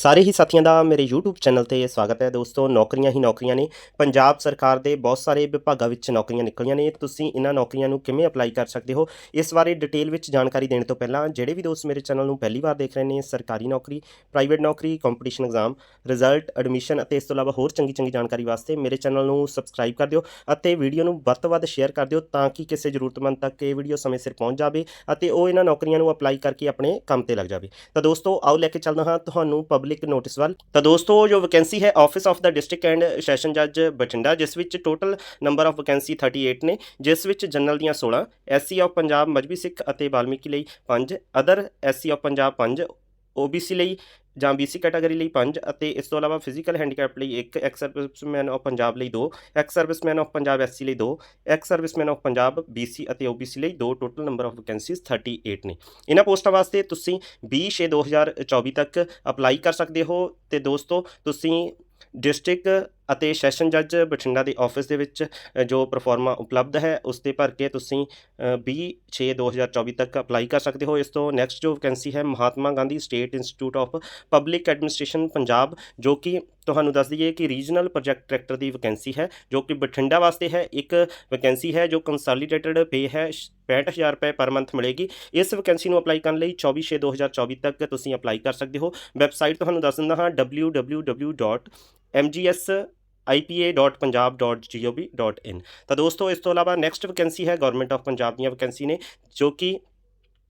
ਸਾਰੇ ਹੀ ਸਾਥੀਆਂ ਦਾ ਮੇਰੇ YouTube ਚੈਨਲ ਤੇ ਸਵਾਗਤ ਹੈ। ਦੋਸਤੋ, ਨੌਕਰੀਆਂ ਹੀ ਨੌਕਰੀਆਂ ਨੇ। ਪੰਜਾਬ ਸਰਕਾਰ ਦੇ ਬਹੁਤ ਸਾਰੇ ਵਿਭਾਗਾਂ ਵਿੱਚ ਨੌਕਰੀਆਂ ਨਿਕਲੀਆਂ ਨੇ। ਤੁਸੀਂ ਇਹਨਾਂ ਨੌਕਰੀਆਂ ਨੂੰ ਕਿਵੇਂ ਅਪਲਾਈ ਕਰ ਸਕਦੇ ਹੋ? ਇਸ ਬਾਰੇ ਡਿਟੇਲ ਵਿੱਚ ਜਾਣਕਾਰੀ ਦੇਣ ਤੋਂ ਪਹਿਲਾਂ ਜਿਹੜੇ ਵੀ ਦੋਸਤ ਮੇਰੇ ਚੈਨਲ ਨੂੰ ਪਹਿਲੀ ਵਾਰ ਦੇਖ ਰਹੇ ਨੇ, ਸਰਕਾਰੀ ਨੌਕਰੀ ਪ੍ਰਾਈਵੇਟ ਨੌਕਰੀ ਕੰਪੀਟੀਸ਼ਨ ਐਗਜ਼ਾਮ ਰਿਜ਼ਲਟ ਐਡਮਿਸ਼ਨ ਅਤੇ ਇਸ ਤੋਂ ਇਲਾਵਾ ਹੋਰ ਚੰਗੀ ਚੰਗੀ ਜਾਣਕਾਰੀ ਵਾਸਤੇ ਮੇਰੇ ਚੈਨਲ ਨੂੰ ਸਬਸਕ੍ਰਾਈਬ ਕਰ ਦਿਓ ਅਤੇ ਵੀਡੀਓ ਨੂੰ ਵੱਧ ਤੋਂ ਵੱਧ ਸ਼ੇਅਰ ਕਰ ਦਿਓ ਤਾਂ ਕਿ ਕਿਸੇ ਜ਼ਰੂਰਤਮੰਦ ਤੱਕ ਇਹ ਵੀਡੀਓ ਸਮੇਂ ਸਿਰ ਪਹੁੰਚ ਜਾਵੇ ਅਤੇ ਉਹ ਇਹਨਾਂ ਨੌਕਰੀਆਂ ਨੂੰ ਅਪਲਾਈ ਕਰਕੇ ਆਪਣੇ ਕੰਮ ਤੇ ਲੱਗ ਜਾਵੇ। ਤਾਂ ਦੋਸਤੋ, ਆਓ ਲੈ ਕੇ ਚੱਲਦਾ ਹਾਂ। ਤੁਹਾਨੂੰ ਪਬਲਿਕ ਨੋਟਿਸ ਵੱਲ। ਤਾਂ ਦੋਸਤੋ, ਜੋ ਵੈਕੈਂਸੀ ਹੈ ਆਫਿਸ ਆਫ ਦਾ ਡਿਸਟ੍ਰਿਕਟ ਐਂਡ ਸੈਸ਼ਨ ਜੱਜ ਬਠਿੰਡਾ, ਜਿਸ ਵਿੱਚ ਟੋਟਲ ਨੰਬਰ ਆਫ ਵੈਕੈਂਸੀ 38 ਨੇ, ਜਿਸ ਵਿੱਚ ਜਨਰਲ ਦੀਆਂ 16 ਐਸਸੀ ਆਫ ਪੰਜਾਬ, ਮਜਬੀ ਸਿੱਖ ਅਤੇ ਬਾਲਮੀਕੀ ਲਈ 5 other SC of Punjab 5 OBC ਲਈ ਜਾਂ BC ਕੈਟਾਗਰੀ ਲਈ 5 ਅਤੇ ਇਸ ਤੋਂ ਇਲਾਵਾ ਫਿਜ਼ੀਕਲ ਹੈਂਡੀਕੈਪ ਲਈ 1 ਐਕਸ ਸਰਵਿਸਮੈਨ ਆਫ ਪੰਜਾਬ ਲਈ 2 ex serviceman of Punjab SC ਲਈ 2 ex serviceman of Punjab BC ਅਤੇ OBC ਲਈ 2 ਟੋਟਲ ਨੰਬਰ ਆਫ ਵੈਕੈਂਸੀਜ਼ 38 ਨੇ। ਇਹਨਾਂ ਪੋਸਟਾਂ ਵਾਸਤੇ ਤੁਸੀਂ 20/6/2024 ਤੱਕ ਅਪਲਾਈ ਕਰ ਸਕਦੇ ਹੋ। ਤੇ ਦੋਸਤੋ, ਤੁਸੀਂ ਡਿਸਟ੍ਰਿਕਟ ਅਤੇ ਸੈਸ਼ਨ ਜੱਜ ਬਠਿੰਡਾ ਦੇ ਆਫਿਸ ਦੇ ਵਿੱਚ ਜੋ ਪਰਫਾਰਮਾ ਉਪਲਬਧ ਹੈ, ਉਸ ਤੇ ਭਰ ਕੇ ਤੁਸੀਂ 20/6/2024 ਤੱਕ ਅਪਲਾਈ ਕਰ ਸਕਦੇ ਹੋ। ਇਸ ਤੋਂ ਨੈਕਸਟ ਜੋ ਵੈਕੈਂਸੀ ਹੈ, Mahatma Gandhi state institute of public administration Punjab, ਜੋ ਕਿ ਤੁਹਾਨੂੰ ਦੱਸ ਦਈਏ ਕਿ ਰੀਜਨਲ ਪ੍ਰੋਜੈਕਟ ਡਾਇਰੈਕਟਰ ਦੀ ਵੈਕੈਂਸੀ ਹੈ, ਜੋ ਕਿ ਬਠਿੰਡਾ ਵਾਸਤੇ ਹੈ। ਇੱਕ ਵੈਕੈਂਸੀ ਹੈ, ਜੋ ਕੰਸੋਲੀਡੇਟਡ ਪੇ ਹੈ 65000 ਰੁਪਏ ਪਰ ਮੰਥ ਮਿਲੇਗੀ। ਇਸ ਵੈਕੈਂਸੀ ਨੂੰ ਅਪਲਾਈ ਕਰਨ ਲਈ 24/6/2024 ਤੱਕ ਤੁਸੀਂ ਅਪਲਾਈ ਕਰ ਸਕਦੇ ਹੋ। ਵੈਬਸਾਈਟ ਤੁਹਾਨੂੰ ਦੱਸ ਦਿੰਦਾ ਹਾਂ www.mgs ipa.punjab.gov.in ਤਾਂ ਦੋਸਤੋ, ਇਸ ਤੋਂ ਇਲਾਵਾ ਨੈਕਸਟ ਵੈਕੈਂਸੀ ਹੈ ਗਵਰਨਮੈਂਟ ਆਫ ਪੰਜਾਬ ਦੀਆਂ ਵੈਕੈਂਸੀ ਨੇ, ਜੋ ਕਿ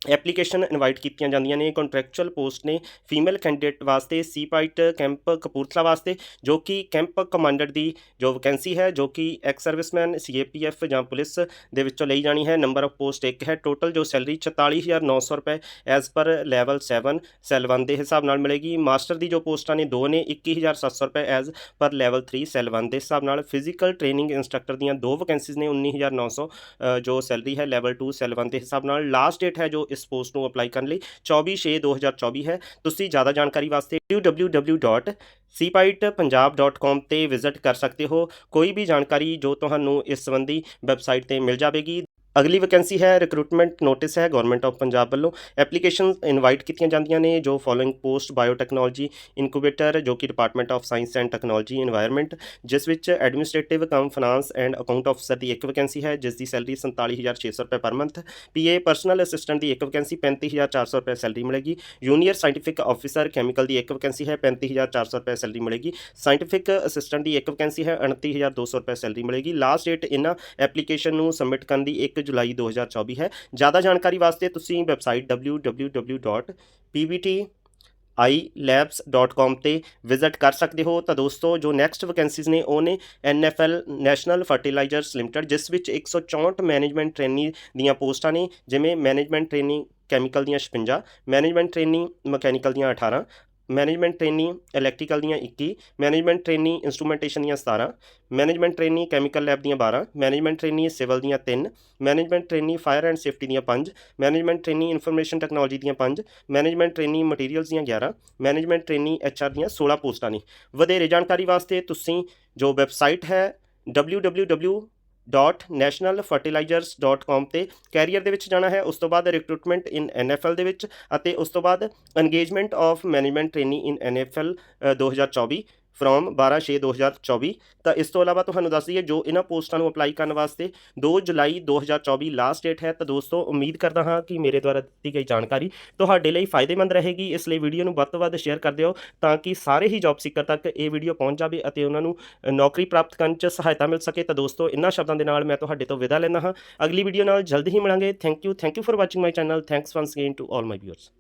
ਐਪਲੀਕੇਸ਼ਨ ਇਨਵਾਈਟ ਕੀਤੀਆਂ ਜਾਂਦੀਆਂ ਨੇ। ਕੰਟਰੈਕਚੁਅਲ ਪੋਸਟ ਨੇ ਫੀਮੇਲ ਕੈਂਡੀਡੇਟ ਵਾਸਤੇ ਸੀਪਾਈਟ ਕੈਂਪ ਕਪੂਰਥਲਾ ਵਾਸਤੇ ਜੋ ਕਿ ਕੈਂਪ ਕਮਾਂਡਰ ਦੀ ਜੋ ਵੈਕੈਂਸੀ ਹੈ ਜੋ ਕਿ ਐਕਸ ਸਰਵਿਸਮੈਨ ਸੀਏਪੀਐਫ ਜਾਂ ਪੁਲਿਸ ਦੇ ਵਿੱਚੋਂ ਲਈ ਜਾਣੀ ਹੈ। ਨੰਬਰ ਆਫ ਪੋਸਟ ਇੱਕ ਹੈ। ਟੋਟਲ ਜੋ ਸੈਲਰੀ 44900 ਰੁਪਏ ਐਜ਼ ਪਰ ਲੈਵਲ 7 ਸੈਲ 1 ਦੇ ਹਿਸਾਬ ਨਾਲ ਮਿਲੇਗੀ। ਮਾਸਟਰ ਦੀ ਜੋ ਪੋਸਟਾਂ ਨੇ ਦੋ ਨੇ 21700 ਰੁਪਏ ਐਜ਼ ਪਰ ਲੈਵਲ 3 ਸੈਲ 1 ਦੇ ਹਿਸਾਬ ਨਾਲ। ਫਿਜ਼ੀਕਲ ਟ੍ਰੇਨਿੰਗ ਇੰਸਟ੍ਰਕਟਰ ਦੀਆਂ ਦੋ ਵੈਕੈਂਸੀਜ਼ ਨੇ 19900 ਅ, ਜੋ ਸੈਲਰੀ ਹੈ ਲੈਵਲ 2 ਸੈਲ 1 ਦੇ ਹਿਸਾਬ ਨਾਲ। ਲਾਸਟ ਡੇਟ ਹੈ ਜੋ ਇਸ ਪੋਸਟ ਨੂੰ ਅਪਲਾਈ ਕਰਨ ਲਈ। 24/6/2024 ਹੈ। ਤੁਸੀਂ ਜ਼ਿਆਦਾ ਜਾਣਕਾਰੀ ਵਾਸਤੇ www.cpitepunjab.com ਤੇ ਵਿਜ਼ਿਟ ਕਰ ਸਕਦੇ ਹੋ। ਕੋਈ ਵੀ ਜਾਣਕਾਰੀ ਜੋ ਤੁਹਾਨੂੰ ਇਸ ਸੰਬੰਧੀ ਵੈਬਸਾਈਟ ਤੇ ਮਿਲ ਜਾਵੇਗੀ। ਅਗਲੀ ਵੈਕੈਂਸੀ ਹੈ ਰਿਕਰੂਟਮੈਂਟ ਨੋਟਿਸ ਹੈ ਗਵਰਨਮੈਂਟ ਆਫ ਪੰਜਾਬ ਵੱਲੋਂ। ਐਪਲੀਕੇਸ਼ਨ ਇਨਵਾਈਟ ਕੀਤੀਆਂ ਜਾਂਦੀਆਂ ਨੇ, ਜੋ ਫੋਲੋਇੰਗ ਪੋਸਟ ਬਾਇਓਟੈਕਨੋਲੋਜੀ ਇਨਕੂਬੇਟਰ ਜੋ ਕਿ department of science and technology environment ਜਿਸ ਵਿੱਚ ਐਡਮਿਨਿਸਟ੍ਰੇਟਿਵ ਕੰਮ ਫਾਈਨਾਂਸ ਐਂਡ ਅਕਾਊਂਟ ਆਫਸਰ ਦੀ ਇੱਕ ਵੈਕੈਂਸੀ ਹੈ, ਜਿਸ ਦੀ ਸੈਲਰੀ 47600 ਰੁਪਏ per month PA personal assistant ਦੀ ਇੱਕ ਵੈਕੈਂਸੀ 35400 ਰੁਪਏ ਸੈਲਰੀ ਮਿਲੇਗੀ। ਜੂਨੀਅਰ ਸਾਇੰਟਿਫਿਕ ਆਫੀਸਰ ਕੈਮੀਕਲ ਦੀ ਇੱਕ ਵੈਕੈਂਸੀ ਹੈ 35400 ਰੁਪਏ ਸੈਲਰੀ ਮਿਲੇਗੀ। ਸਾਇੰਟੀਫਿਕ ਅਸਿਸਟੈਂਟ ਦੀ ਇੱਕ ਵੈਕੈਂਸੀ ਹੈ 29200 ਰੁਪਏ ਸੈਲਰੀ ਮਿਲੇਗੀ। ਲਾਸਟ ਡੇਟ ਇਹਨਾਂ ਐਪਲੀਕੇਸ਼ਨ ਨੂੰ ਸਬਮਿਟ ਕਰਨ ਦੀ ਇੱਕ 1 ਜੁਲਾਈ 2024 ਹੈ। ਜ਼ਿਆਦਾ ਜਾਣਕਾਰੀ ਵਾਸਤੇ ਤੁਸੀਂ ਵੈਬਸਾਈਟ www.pbt ilabs.com ਤੇ ਵਿਜ਼ਿਟ ਕਰ ਸਕਦੇ ਹੋ। ਤਾਂ ਦੋਸਤੋ, ਜੋ ਨੈਕਸਟ ਵੈਕੈਂਸੀਜ਼ ਨੇ, ਉਹ ਨੇ NFL ਨੈਸ਼ਨਲ ਫਰਟੀਲਾਈਜ਼ਰਸ ਲਿਮਟਿਡ ਜਿਸ ਵਿੱਚ 164 ਮੈਨੇਜਮੈਂਟ ਟ੍ਰੇਨੀ ਦੀਆਂ ਪੋਸਟਾਂ ਨੇ, ਜਿਵੇਂ ਮੈਨੇਜਮੈਂਟ ਟ੍ਰੇਨਿੰਗ ਕੈਮੀਕਲ ਦੀਆਂ 56 ਮੈਨੇਜਮੈਂਟ ਟ੍ਰੇਨਿੰਗ ਮਕੈਨੀਕਲ ਦੀਆਂ 18 ਮੈਨੇਜਮੈਂਟ ਟ੍ਰੇਨੀ ਇਲੈਕਟ੍ਰੀਕਲ ਦੀਆਂ 21 ਮੈਨੇਜਮੈਂਟ ਟ੍ਰੇਨੀ ਇਨਸਟਰੂਮੈਂਟੇਸ਼ਨ ਦੀਆਂ 17 ਮੈਨੇਜਮੈਂਟ ਟ੍ਰੇਨੀ ਕੈਮੀਕਲ ਲੈਬ ਦੀਆਂ 12 ਮੈਨੇਜਮੈਂਟ ਟ੍ਰੇਨੀ ਸਿਵਲ ਦੀਆਂ 3 management trainee fire and safety ਦੀਆਂ 5 ਮੈਨੇਜਮੈਂਟ ਟ੍ਰੇਨੀ ਇਨਫੋਰਮੇਸ਼ਨ ਟੈਕਨੋਲੋਜੀ ਦੀਆਂ 5 ਮੈਨੇਜਮੈਂਟ ਟ੍ਰੇਨੀ ਮਟੀਰੀਅਲਸ ਦੀਆਂ 11 ਮੈਨੇਜਮੈਂਟ ਟ੍ਰੇਨੀ ਐਚਆਰ ਦੀਆਂ 16 ਪੋਸਟਾਂ ਨੇ। ਵਧੇਰੇ ਜਾਣਕਾਰੀ ਵਾਸਤੇ ਤੁਸੀਂ ਜੋ ਵੈਬਸਾਈਟ ਹੈ www www.nationalfertilizers.com ਤੇ ਕੈਰੀਅਰ ਦੇ ਵਿੱਚ ਜਾਣਾ ਹੈ ਉਸ ਤੋਂ ਬਾਅਦ ਰਿਕਰੂਟਮੈਂਟ ਇਨ NFL ਦੇ ਵਿੱਚ ਅਤੇ ਉਸ ਤੋਂ ਬਾਅਦ engagement of management trainee in NFL 2024 from 12/6/2024 ਤਾਂ ਇਸ ਤੋਂ ਇਲਾਵਾ ਤੁਹਾਨੂੰ ਦੱਸ ਦਈਏ, ਜੋ ਇਹਨਾਂ ਪੋਸਟਾਂ ਨੂੰ ਅਪਲਾਈ ਕਰਨ ਵਾਸਤੇ 2 ਜੁਲਾਈ 2024 ਲਾਸਟ ਡੇਟ ਹੈ, ਤਾਂ ਦੋਸਤੋ ਉਮੀਦ ਕਰਦਾ ਹਾਂ ਕਿ ਮੇਰੇ ਦੁਆਰਾ ਦਿੱਤੀ ਗਈ ਜਾਣਕਾਰੀ ਤੁਹਾਡੇ ਲਈ ਫਾਇਦੇਮੰਦ ਰਹੇਗੀ। ਇਸ ਲਈ ਵੀਡੀਓ ਨੂੰ ਵੱਧ ਤੋਂ ਵੱਧ ਸ਼ੇਅਰ ਕਰ ਦਿਓ ਤਾਂ ਕਿ ਸਾਰੇ ਹੀ ਜੌਬ ਸੀਕਰ ਤੱਕ ਇਹ ਵੀਡੀਓ ਪਹੁੰਚ ਜਾਵੇ ਅਤੇ ਉਹਨਾਂ ਨੂੰ ਨੌਕਰੀ ਪ੍ਰਾਪਤ ਕਰਨ 'ਚ ਸਹਾਇਤਾ ਮਿਲ ਸਕੇ। ਤਾਂ ਦੋਸਤੋ ਇਹਨਾਂ ਸ਼ਬਦਾਂ ਦੇ ਨਾਲ ਮੈਂ ਤੁਹਾਡੇ ਤੋਂ ਵਿਦਾ ਲੈਂਦਾ ਹਾਂ। ਅਗਲੀ ਵੀਡੀਓ ਨਾਲ ਜਲਦੀ ਹੀ ਮਿਲਾਂਗੇ। Thank you thank you for watching my channel thanks once again to all my viewers